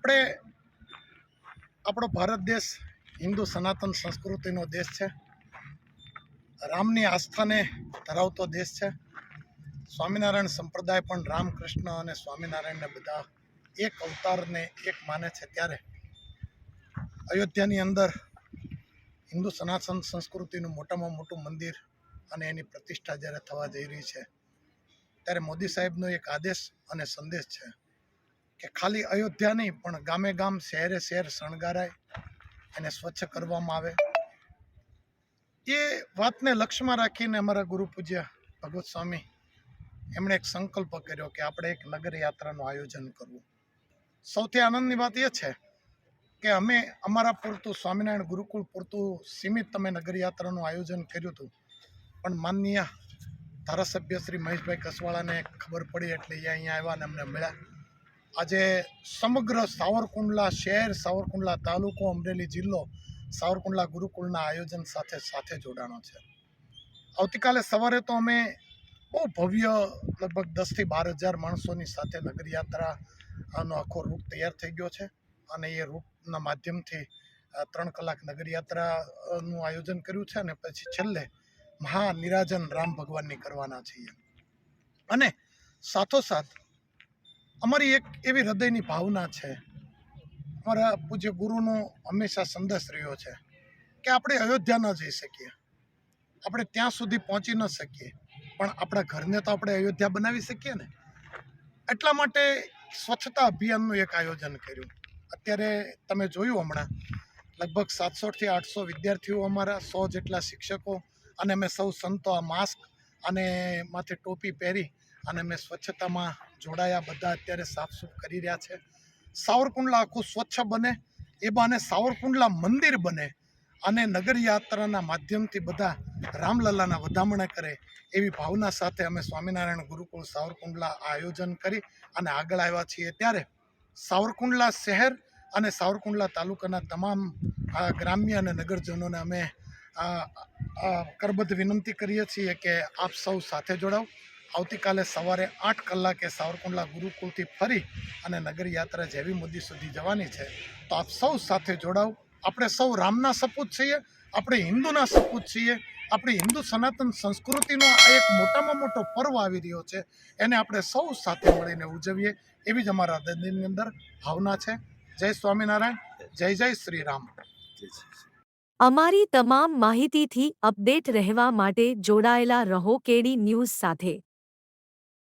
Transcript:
આપણે આપણો ભારત દેશ હિન્દુ સનાતન સંસ્કૃતિનો દેશ છે. રામની આસ્થાને ધરાવતો દેશ છે. સ્વામિનારાયણ સંપ્રદાય પણ રામકૃષ્ણ અને સ્વામિનારાયણને બધા એક અવતારને એક માને છે ત્યારે અયોધ્યાની અંદર હિન્દુ સનાતન સંસ્કૃતિનું મોટામાં મોટું મંદિર અને એની પ્રતિષ્ઠા જ્યારે થવા જઈ રહી છે, ત્યારે મોદી સાહેબનો એક આદેશ અને સંદેશ છે. કે ખાલી અયોધ્યા નહીં, પણ ગામે ગામ, શહેરે શહેર શણગારાય એને સ્વચ્છ કરવામાં આવે. એ વાતને લક્ષ્યમાં રાખીને અમારા ગુરુ પૂજ્ય ભગવત સ્વામી એમણે એક સંકલ્પ કર્યો કે આપણે એક નગર યાત્રાનું આયોજન કરવું. સૌથી આનંદની વાત એ છે કે અમે અમારા પૂરતું, સ્વામિનારાયણ ગુરુકુળ પૂરતું સીમિત અમે નગર યાત્રાનું આયોજન કર્યું હતું. પણ માનનીય ધારાસભ્ય શ્રી મહેશભાઈ કસવાળાને ખબર પડી એટલે એ અહીંયા આવ્યા અને અમને મળ્યા. આજે સમગ્ર સાવરકુંડલા શહેર, સાવરકુંડલા તાલુકો, અમરેલી જિલ્લો, સાવરકુંડલા ગુરુકુળના આયોજન સાથે સાથે જોડાણો છે. આવતીકાલે સવારે તો અમે બહુ ભવ્ય, લગભગ દસથી બાર હજાર માણસોની સાથે નગરયાત્રાનો આખો રૂટ તૈયાર થઈ ગયો છે અને એ રૂટના માધ્યમથી ત્રણ કલાક નગરયાત્રાનું આયોજન કર્યું છે અને પછી છેલ્લે મહા નિરાજન રામ ભગવાનની કરવાના છીએ. અને સાથોસાથ અમારી એક એવી હૃદયની ભાવના છે. અમારા પૂજ્ય ગુરુનો હંમેશા સંદેશ રહ્યો છે કે આપણે અયોધ્યા ન જઈ શકીએ. આપણે ત્યાં સુધી પહોંચી ન શકીએ. પણ આપણા ઘરને તો આપણે અયોધ્યા બનાવી શકીએ ને. એટલા માટે સ્વચ્છતા અભિયાનનું એક આયોજન કર્યું. અત્યારે તમે જોયું હમણાં, લગભગ સાતસોથી આઠસો વિદ્યાર્થીઓ અમારા સો જેટલા શિક્ષકો અને અમે સૌ સંતો આ માસ્ક અને માથે ટોપી પહેરી અને મેં સ્વચ્છતામાં જોડાયા બધા અત્યારે સાફસૂફ કરી રહ્યા છે. સાવરકુંડલા આખું સ્વચ્છ બને, એ બાને સાવરકુંડલા મંદિર બને અને નગર યાત્રાના માધ્યમથી બધા રામલલ્લાના વધામણા કરે એવી ભાવના સાથે અમે સ્વામિનારાયણ ગુરુકુળ સાવરકુંડલા આયોજન કરી અને આગળ આવ્યા છીએ. ત્યારે સાવરકુંડલા શહેર અને સાવરકુંડલા તાલુકાના તમામ ગ્રામ્ય અને નગરજનોને અમે કરબદ્ધ વિનંતી કરીએ છીએ કે આપ સૌ સાથે જોડાઓ આવતીકાલે સવારે આઠ કલાકે સાવરકુંડલા ગુરુકુળથી ફરી અને નગર યાત્રા જેવી મોદી સુધી જવાની છે. તો આપ સૌ સાથે જોડાવ. આપણે સૌ રામના સપૂત છીએ, આપણે હિન્દુના સપૂત છીએ, આપણી હિન્દુ સનાતન સંસ્કૃતિનો આ એક મોટામાં મોટો પર્વ આવી રહ્યો છે. એને આપણે સૌ સાથે મળીને ઉજવીએ. એવી જ અમારા હૃદયની અંદર ભાવના છે. જય સ્વામિનારાયણ. જય જય શ્રી રામ અમારી તમામ માહિતીથી અપડેટ રહેવા માટે જોડાયેલા રહો કેડી ન્યૂઝ સાથે.